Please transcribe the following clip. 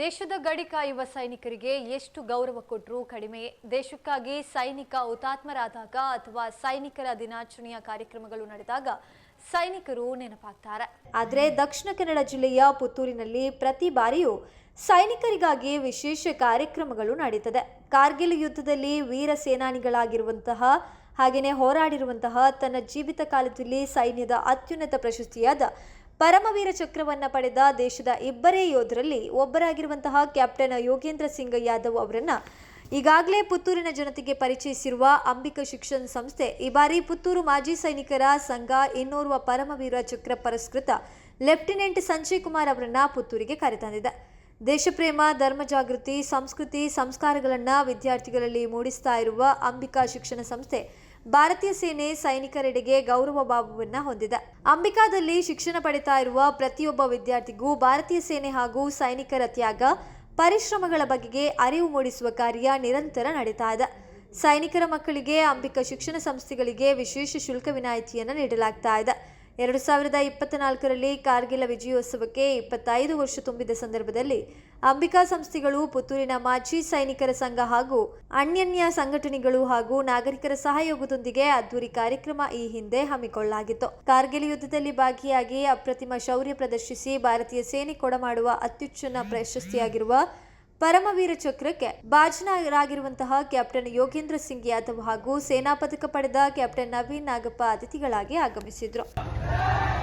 ದೇಶದ ಗಡಿ ಕಾಯುವ ಸೈನಿಕರಿಗೆ ಎಷ್ಟು ಗೌರವ ಕೊಟ್ಟರೂ ಕಡಿಮೆ. ದೇಶಕ್ಕಾಗಿ ಸೈನಿಕ ಹುತಾತ್ಮರಾದಾಗ ಅಥವಾ ಸೈನಿಕರ ದಿನಾಚರಣೆಯ ಕಾರ್ಯಕ್ರಮಗಳು ನಡೆದಾಗ ಸೈನಿಕರು ನೆನಪಾಗ್ತಾರೆ. ಆದರೆ ದಕ್ಷಿಣ ಕನ್ನಡ ಜಿಲ್ಲೆಯ ಪುತ್ತೂರಿನಲ್ಲಿ ಪ್ರತಿ ಬಾರಿಯೂ ಸೈನಿಕರಿಗಾಗಿ ವಿಶೇಷ ಕಾರ್ಯಕ್ರಮಗಳು ನಡೀತದೆ. ಕಾರ್ಗಿಲ್ ಯುದ್ಧದಲ್ಲಿ ವೀರ ಸೇನಾನಿಗಳಾಗಿರುವಂತಹ ಹಾಗೆಯೇ ಹೋರಾಡಿರುವಂತಹ ತನ್ನ ಜೀವಿತ ಕಾಲದಲ್ಲಿ ಸೈನ್ಯದ ಅತ್ಯುನ್ನತ ಪ್ರಶಸ್ತಿಯಾದ ಪರಮವೀರ ಚಕ್ರವನ್ನ ಪಡೆದ ದೇಶದ ಇಬ್ಬರೇ ಯೋಧರಲ್ಲಿ ಒಬ್ಬರಾಗಿರುವಂತಹ ಕ್ಯಾಪ್ಟನ್ ಯೋಗೇಂದ್ರ ಸಿಂಗ್ ಯಾದವ್ ಅವರನ್ನ ಈಗಾಗಲೇ ಪುತ್ತೂರಿನ ಜನತೆಗೆ ಪರಿಚಯಿಸಿರುವ ಅಂಬಿಕಾ ಶಿಕ್ಷಣ ಸಂಸ್ಥೆ, ಈ ಬಾರಿ ಪುತ್ತೂರು ಮಾಜಿ ಸೈನಿಕರ ಸಂಘ ಇನ್ನೋರ್ವ ಪರಮವೀರ ಚಕ್ರ ಪುರಸ್ಕೃತ ಲೆಫ್ಟಿನೆಂಟ್ ಸಂಜಯ್ ಕುಮಾರ್ ಅವರನ್ನ ಪುತ್ತೂರಿಗೆ ಕರೆತಂದಿದೆ. ದೇಶಪ್ರೇಮ, ಧರ್ಮ ಜಾಗೃತಿ, ಸಂಸ್ಕೃತಿ, ಸಂಸ್ಕಾರಗಳನ್ನು ವಿದ್ಯಾರ್ಥಿಗಳಲ್ಲಿ ಮೂಡಿಸ್ತಾ ಇರುವ ಅಂಬಿಕಾ ಶಿಕ್ಷಣ ಸಂಸ್ಥೆ ಭಾರತೀಯ ಸೇನೆ ಸೈನಿಕರೆಡೆಗೆ ಗೌರವ ಭಾವವನ್ನು ಹೊಂದಿದೆ. ಅಂಬಿಕಾದಲ್ಲಿ ಶಿಕ್ಷಣ ಪಡಿತಾ ಇರುವ ಪ್ರತಿಯೊಬ್ಬ ವಿದ್ಯಾರ್ಥಿಗೂ ಭಾರತೀಯ ಸೇನೆ ಹಾಗೂ ಸೈನಿಕರ ತ್ಯಾಗ, ಪರಿಶ್ರಮಗಳ ಬಗೆಗೆ ಅರಿವು ಮೂಡಿಸುವ ಕಾರ್ಯ ನಿರಂತರ ನಡೀತಾ ಇದೆ. ಸೈನಿಕರ ಮಕ್ಕಳಿಗೆ ಅಂಬಿಕಾ ಶಿಕ್ಷಣ ಸಂಸ್ಥೆಗಳಿಗೆ ವಿಶೇಷ ಶುಲ್ಕ ವಿನಾಯಿತಿಯನ್ನು ನೀಡಲಾಗ್ತಾ ಇದೆ. ಎರಡು ಸಾವಿರದ ಇಪ್ಪತ್ತ್ನಾಲ್ಕರಲ್ಲಿ ಕಾರ್ಗಿಲ ವಿಜಯೋತ್ಸವಕ್ಕೆ ಇಪ್ಪತ್ತೈದು ವರ್ಷ ತುಂಬಿದ ಸಂದರ್ಭದಲ್ಲಿ ಅಂಬಿಕಾ ಸಂಸ್ಥೆಗಳು, ಪುತ್ತೂರಿನ ಮಾಜಿ ಸೈನಿಕರ ಸಂಘ ಹಾಗೂ ಅನ್ಯನ್ಯ ಸಂಘಟನೆಗಳು ಹಾಗೂ ನಾಗರಿಕರ ಸಹಯೋಗದೊಂದಿಗೆ ಅದ್ದೂರಿ ಕಾರ್ಯಕ್ರಮ ಈ ಹಿಂದೆ ಹಮ್ಮಿಕೊಳ್ಳಲಾಗಿತ್ತು. ಕಾರ್ಗಿಲ್ ಯುದ್ಧದಲ್ಲಿ ಭಾಗಿಯಾಗಿ ಅಪ್ರತಿಮ ಶೌರ್ಯ ಪ್ರದರ್ಶಿಸಿ ಭಾರತೀಯ ಸೇನೆ ಕೊಡಮಾಡುವ ಅತ್ಯುಚ್ಚನ ಪ್ರಶಸ್ತಿಯಾಗಿರುವ ಪರಮವೀರ ಚಕ್ರಕ್ಕೆ ಭಾಜನರಾಗಿರುವಂತಹ ಕ್ಯಾಪ್ಟನ್ ಯೋಗೇಂದ್ರ ಸಿಂಗ್ ಯಾದವ್ ಹಾಗೂ ಸೇನಾ ಪದಕ ಪಡೆದ ಕ್ಯಾಪ್ಟನ್ ನವೀನ್ ನಾಗಪ್ಪ ಅತಿಥಿಗಳಾಗಿ ಆಗಮಿಸಿದ್ರು. Yeah.